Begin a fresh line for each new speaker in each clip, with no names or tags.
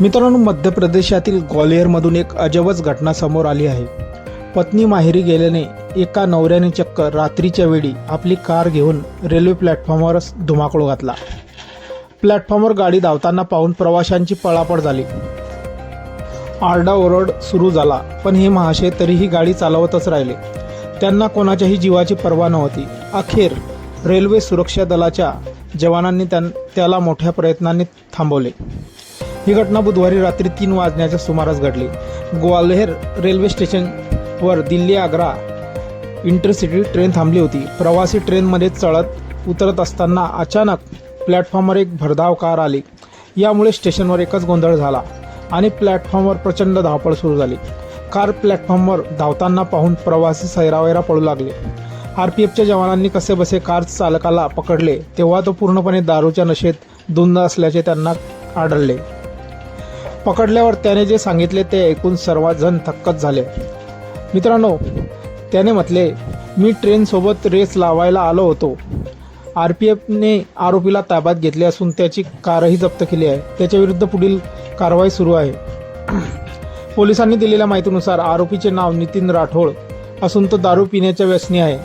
मित्रांनो मध्य प्रदेशातील ग्वालियरमधून एक अजबच घटना समोर आली आहे. पत्नी माहेरी गेल्याने एका नवऱ्याने चक्क रात्रीच्या वेळी आपली कार घेऊन रेल्वे प्लॅटफॉर्मवरच धुमाकूळ घातला. प्लॅटफॉर्मवर गाडी धावताना पाहून प्रवाशांची पळापळ झाली. आरडाओरड सुरू झाला पण हे महाशय तरीही गाडी चालवतच राहिले. त्यांना कोणाच्याही जीवाची पर्वा नव्हती. अखेर रेल्वे सुरक्षा दलाच्या जवानांनी त्यां त्याला मोठ्या प्रयत्नांनी थांबवले. ही घटना बुधवारी रात्री तीन वाजण्याच्या सुमारास घडली. ग्वाल्हेर रेल्वे स्टेशनवर दिल्ली आग्रा इंटरसिटी ट्रेन थांबली होती. प्रवासी ट्रेनमध्ये चढत उतरत असताना अचानक प्लॅटफॉर्मवर एक भरधाव कार आली. यामुळे स्टेशनवर एकच गोंधळ झाला आणि प्लॅटफॉर्मवर प्रचंड धावपळ सुरू झाली. कार प्लॅटफॉर्मवर धावताना पाहून प्रवासी सैरावैरा पळू लागले. आर पी एफच्या जवानांनी कसेबसे कार चालकाला पकडले तेव्हा तो पूर्णपणे दारूच्या नशेत धुंद असल्याचे त्यांना आढळले. पकडल्यावर त्याने जे सांगितले ते ऐकून सर्वजण थक्कच झाले. मित्रांनो त्याने म्हटले मी ट्रेनसोबत रेस लावायला आलो होतो. आर पी एफने आरोपीला ताब्यात घेतले असून त्याची कारही जप्त केली आहे. त्याच्याविरुद्ध पुढील कारवाई सुरू आहे. पोलिसांनी दिलेल्या माहितीनुसार आरोपीचे नाव नितीन राठोड असून तो दारू पिण्याच्या व्यसनी आहे.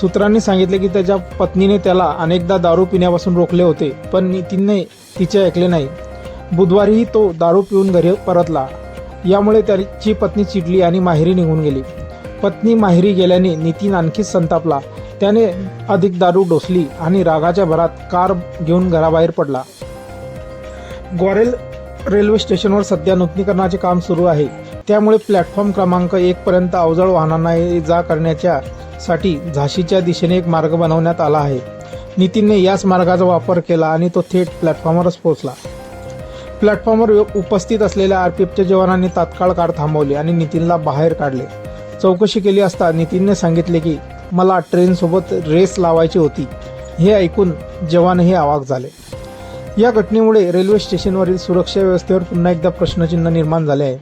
सूत्रांनी सांगितले की त्याच्या पत्नीने त्याला अनेकदा दारू पिण्यापासून रोखले होते पण नितीनने तिचे ऐकले नाही. बुधवारीही तो दारू पिऊन घरी परतला. यामुळे त्याची पत्नी चिडली आणि माहेरी निघून गेली. पत्नी माहेरी गेल्याने नितीन आणखीच संतापला. त्याने अधिक दारू डोसली आणि रागाच्या भरात कार घेऊन घराबाहेर पडला. ग्वारेल रेल्वे स्टेशनवर सध्या नूतनीकरणाचे काम सुरू आहे. त्यामुळे प्लॅटफॉर्म क्रमांक एक पर्यंत अवजड वाहनांना जा करण्याच्या साठी झाशीच्या दिशेने एक मार्ग बनवण्यात आला आहे. नितीनने याच मार्गाचा वापर केला आणि तो थेट प्लॅटफॉर्मवरच पोहोचला. प्लॅटफॉर्मवर उपस्थित असलेल्या आरपीएफच्या जवानांनी तात्काळ कार थांबवली आणि नितीनला बाहेर काढले. चौकशी केली असता नितीनने सांगितले की मला ट्रेनसोबत रेस लावायची होती. हे ऐकून जवानही आवाक झाले. या घटनेमुळे रेल्वे स्टेशनवरील सुरक्षा व्यवस्थेवर पुन्हा एकदा प्रश्नचिन्ह निर्माण झाले आहे.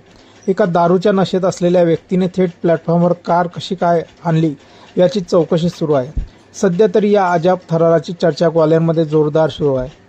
एका दारूच्या नशेत असलेल्या व्यक्तीने थेट प्लॅटफॉर्मवर कार कशी काय आणली याची चौकशी सुरू आहे. सध्या तरी या अजाब थराराची चर्चा ग्वाल्यांमध्ये जोरदार सुरू आहे.